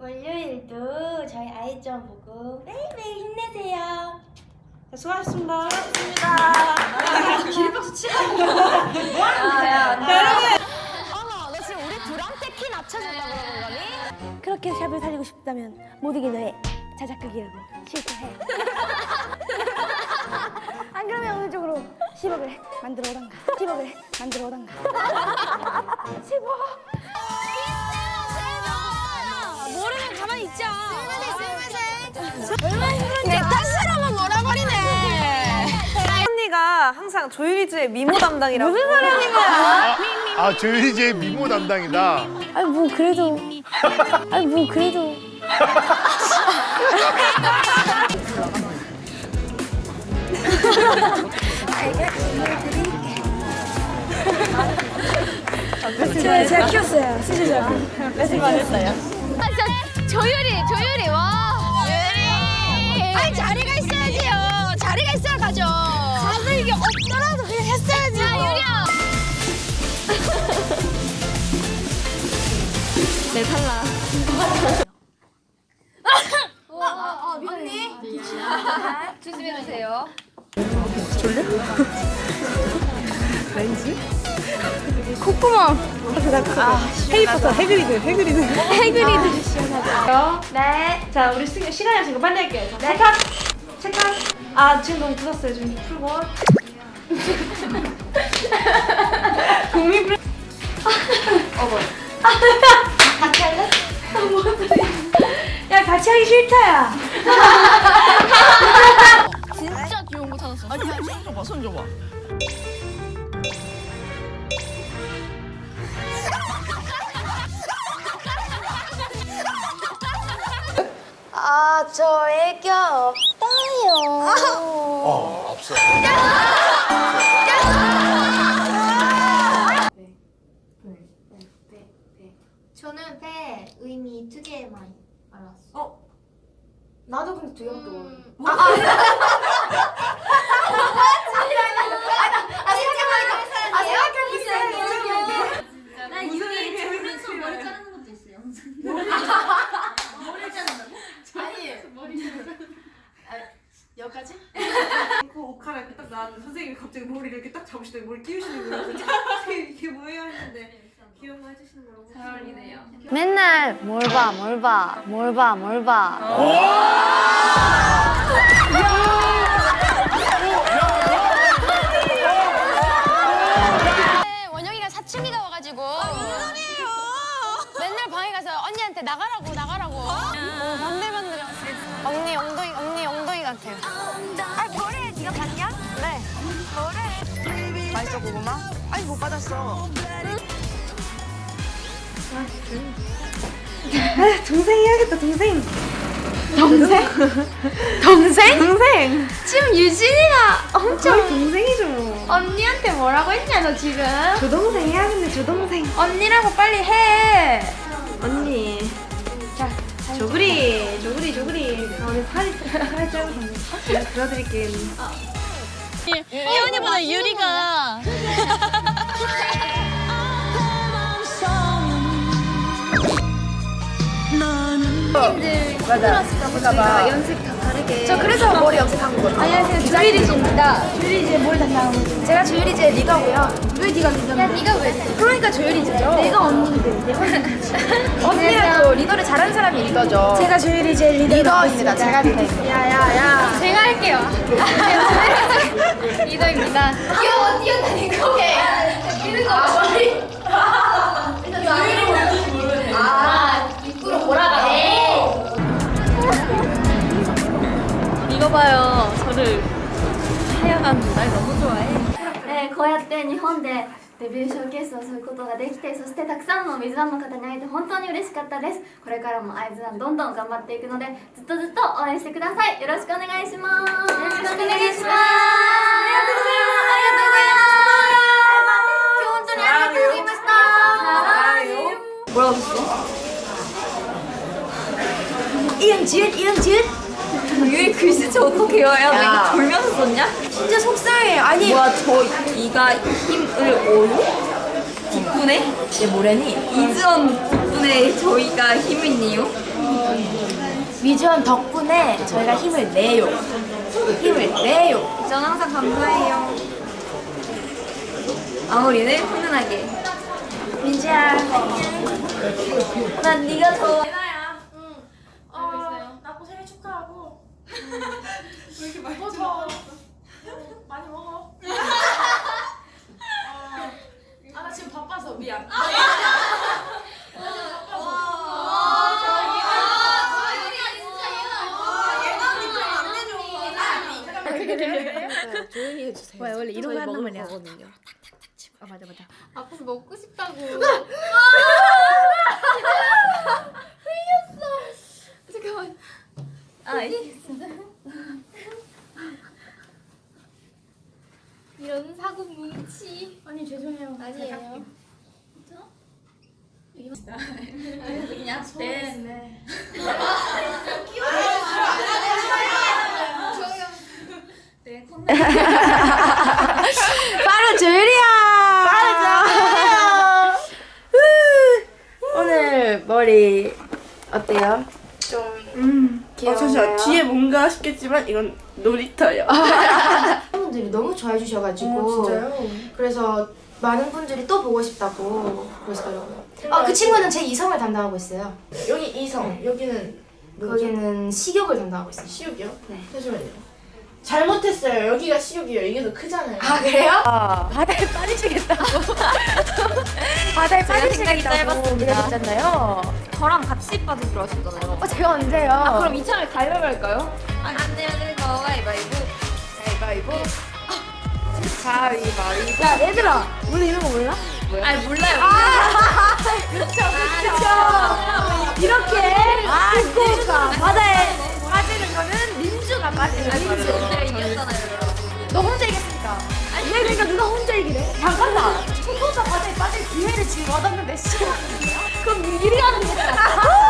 월요일도 저희 아이점 보고 매일매일 힘내세요. 네, 수고하셨습니다. 기립박수 치고. 어머, 너 지금 우리 둘한테 키 낮춰준다 그러는 거니? 그렇게 샵을 살리고 싶다면 모든 게 너의 자작극이라고 실토해. 안 그러면 어느 쪽으로 10억을 만들어 오던가 10억을 만들어 오던가 10억 항상 조유리즈의 미모 담당이라고. 무슨 소리 하는 아, 조율이 제 미모 담당이다. 아니 뭐 그래도 아니 뭐 그래도 제가, 제가 키웠어요 수시자고 아, 진짜 조율이, 조율이, 와. 조율이. 아니, 자리가 있어야지요. 자리가 있어야 가죠. 가서 이게 없더라도 그냥 했어야지. 야, 유리야. 내 탈락. 조심해주세요. 해리포터, 해그리드, 해그리드. 해그리드. 네. 자, 우리 시, 시간이 없으니까 빨리 할게요. 자, 체 크. 체크. 아, 지금 너무 굳었어요. 좀 풀고. 국민 프레... 같이 할래? 야, 같이 하기 싫다야. 진짜 귀여운 거 찾았어. 아니 손 줘봐 손 줘봐 저 애교 없다요. 어, 없어. 저는 배 의미 두 개만 알았어. 어? 나도 근데 두 개밖에 모르. 뭐? 아, 아, 아, 생각해보니까, 아, 생각해보니까. 난 이거는 그래서 머리 자르는 것도 있어요. 머리 자른다고? 여기까지? 그 옷카라 이렇게 딱 나왔는데 선생님이 갑자기 머리를 이렇게 딱 잡으시더니 머리 끼우시는 거예요. 그래서 선생님 이게 뭐예요 했는데 귀여운 거 해주시는 거라고. 잘 어울리네요. 맨날 뭘 봐 뭘 봐 뭘 봐 뭘 봐 네, 원영이가 사춘기가 와가지고. 맨날 방에 가서 언니한테 나가라고 나가라고. 어, 반대 반대. 언니 엉덩이 언니 엉덩이 같아요. 아 뭐래 네가 봤냐? 네. 맛있어 고구마? 아니 못 받았어 동생 해야겠다 동생. 동생? 동생. 지금 유진이가 엄청 저희 동생이죠. 언니한테 뭐라고 했냐 너 지금? 조동생 해야겠네 조동생. 언니라고 빨리 해. 언니. 자, 조그리, 조그리, 조그리. 아, 오늘 팔이, 팔이 짧아서 제가 들어드릴게요. 혜원이보다 유리가. 저 그래서 머리 염색한 거거든요. 안녕하세요. 조유리즈입니다. 조유리즈의 머리 담당하고 있습니다. 제가 조유리즈의 리더고요. 왜 네가 리더인데? 야, 네가 왜? 그러니까 조유리즈죠. 내가 언니인데. 언니가 또 리더를 잘하는 사람이 리더죠. 제가 조유리즈의 리더 리더입니다. 제가 리더입니다. 야야야. 제가 할게요. 거를 하여간날 너무 좋아 해. えー、こうやって日本でデビューショーケースをすることができてそしてたくさんの水湾の方に会えて本当に嬉しかったです。これからも会津湾どんどん頑張っていくのでずっとずっと応援してください。よろしくお願いします。よろしくお願いします。ありがとうございます。ありがとうございます。今日本当にありがとうございました뭐라고했어 이응준 이응준 유리 글씨 저 어떻게 외워요? 너 이거 돌면서 썼냐? 진짜 속상해. 아니 뭐야 저 이가 힘을 오요? 뒷분에? 얘 뭐래니? 이즈원 뒷분에 저희가 힘을 내요? 위즈원 덕분에 저희가 힘을 내요. 힘을 내요. 전 항상 감사해요. 마무리는 훈훈하게. 민지야. 난 네가 더. 어, 나고 생일 축하하고. 왜 이렇게 많이 먹어? 많이 먹어. 아, 나 지금 바빠서 미안. 왜 원래 이런 거 하는 말이야 아빠서 먹고 싶다고 잠깐만 아, 이런 사고 뭉치 아니, 죄송해요. 아니에요 네, 네. 바로 조율이야. 바로 조율이야. 오늘 머리 어때요? 좀 음. 귀여워요. 어, 잠시만 뒤에 뭔가 싶겠지만 이건 놀이터예요 분들이 너무 좋아해 주셔가지고 어, 진짜요? 그래서 많은 분들이 또 보고 싶다고 그러시더라고요. 아, 그 친구는 제 이성을 담당하고 있어요. 여기 이성 여기는 거기는 식욕을 담당하고 있어요. 시육이요? 네. 잠시만요 잘못했어요 여기가 시육이에요 이게 더 크잖아요 아 그래요? 바다에 빠지시겠다고. 바다에 빠지시겠다고 그러셨잖아요. 저랑 같이 빠지기로 하셨잖아요. 어, 제가 언제요? 아, 그럼 이참에 가위바위보 할까요? 안 돼요, 그거 가위바위보. 가위바위보. 가위바위보. 야 얘들아, 원래 이런 거 몰라? 아, 몰라요. 그쵸 그쵸. 이렇게 아, 후쿠오카 바다에 빠지는 거는 민주가 빠지는 민주. 제가 이겼잖아요. 너 혼자 이겼으니까. 아니 그러니까 누가 혼자 이기래? 잠깐만. 혼자 바다에 빠질 기회를 지금 얻었는데 시간 그럼 미리 하는 거잖아